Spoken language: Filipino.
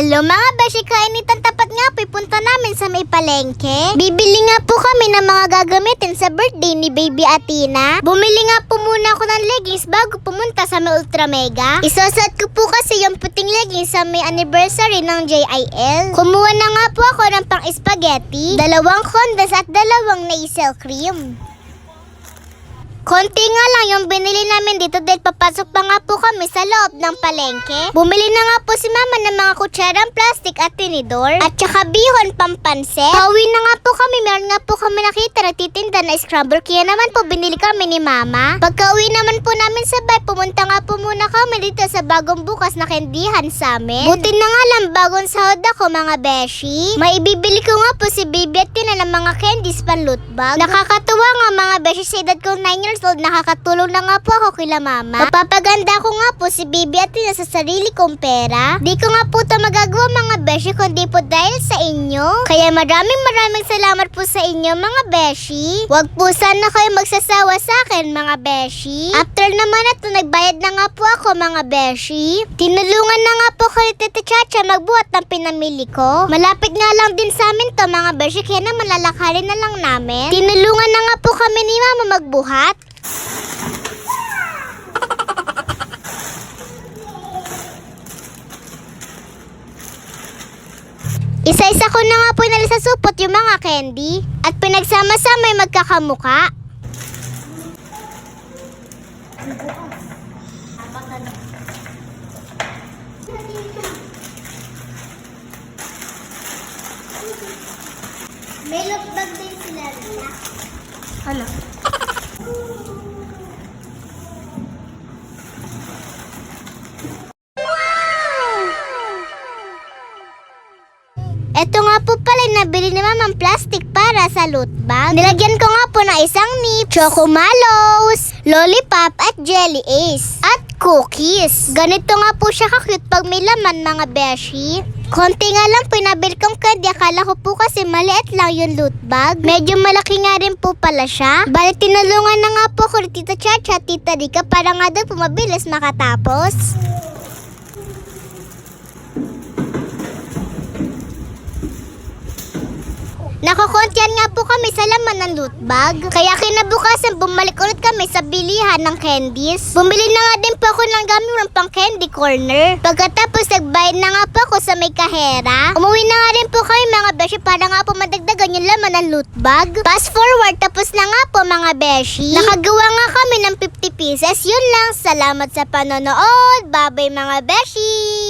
Hello mga beshi, kainitan tapat nga po, punta namin sa may palengke. Bibili nga po kami ng mga gagamitin sa birthday ni Baby Atina. Bumili nga po muna ako ng leggings bago pumunta sa may Ultra Mega. Isosot ko po kasi yung puting leggings sa may anniversary ng JIL. Kumuha na nga po ako ng pang spaghetti, dalawang condense at dalawang nasal cream. Konti nga lang yung binili namin dito dahil papasok pa nga po kami sa loob ng palengke. Bumili na nga po si mama ng mga kutsarang plastic at tinidor at saka bihon pampansit. Pauwi na nga po kami, meron nga po kami nakita nagtitinda na scramble kaya naman po binili kami ni mama. Pagka uwi naman po namin sa bay, pumunta nga po muna kami dito sa bagong bukas na kendihan sa amin. Buti na nga lang bagong sahod ako mga beshi. May ibibili ko nga po si Baby at Tina ng mga candies pan loot bag. Nakakatuwa nga mga beshi sa edad kong 9 years old, nakakatulong na nga po ako kila mama. Mapapaganda ko nga po si Baby at Tina sa sarili kong pera. Di ko nga po ito magagawa mga beshi kundi po dahil sa inyo. Kaya maraming maraming salamat po sa inyo mga beshi. Huwag po sana kayo magsasawa sa akin mga beshi. After naman ito, nagbayad na nga po ako mga beshi. Tinulungan na nga po ko ni Tita Chacha magbuhat ng pinamili ko. Malapit nga lang din sa amin to mga beshi kaya naman lalakarin na lang namin. Tinulungan na nga po kami ni Mama magbuhat. Isa-isa ko na nga po inali sa supot yung mga candy at pinagsama-sama yung magkakamuka. May lookbag din sila Rita. Hala. Ito nga po pala nabili ni Mamang plastic para sa loot bag. Nilagyan ko nga po ng isang nip, choco mallows, lollipop at jelly ace, at cookies. Ganito nga po siya kakute pag may laman mga beshi. Konti nga lang nabili kong candy. Akala ko po kasi maliit lang yung loot bag. Medyo malaki nga rin po pala siya. Bali, tinulungan na nga po ko ni Tita Chacha Tita Rika para nga daw po mabilis makatapos. Nakukontyan nga po kami sa laman ng loot bag. Kaya kinabukasan bumalik ulit kami sa bilihan ng candies. Bumili na nga din po ako ng gamit ng pang candy corner. Pagkatapos nagbayad na nga po ako sa may kahera. Umuwi na nga rin po kami mga beshi para nga po madagdagan yung laman ng loot bag. Fast forward tapos na nga po mga beshi. Nakagawa nga kami ng 50 pieces. Yun lang. Salamat sa panonood. Bye-bye mga beshi.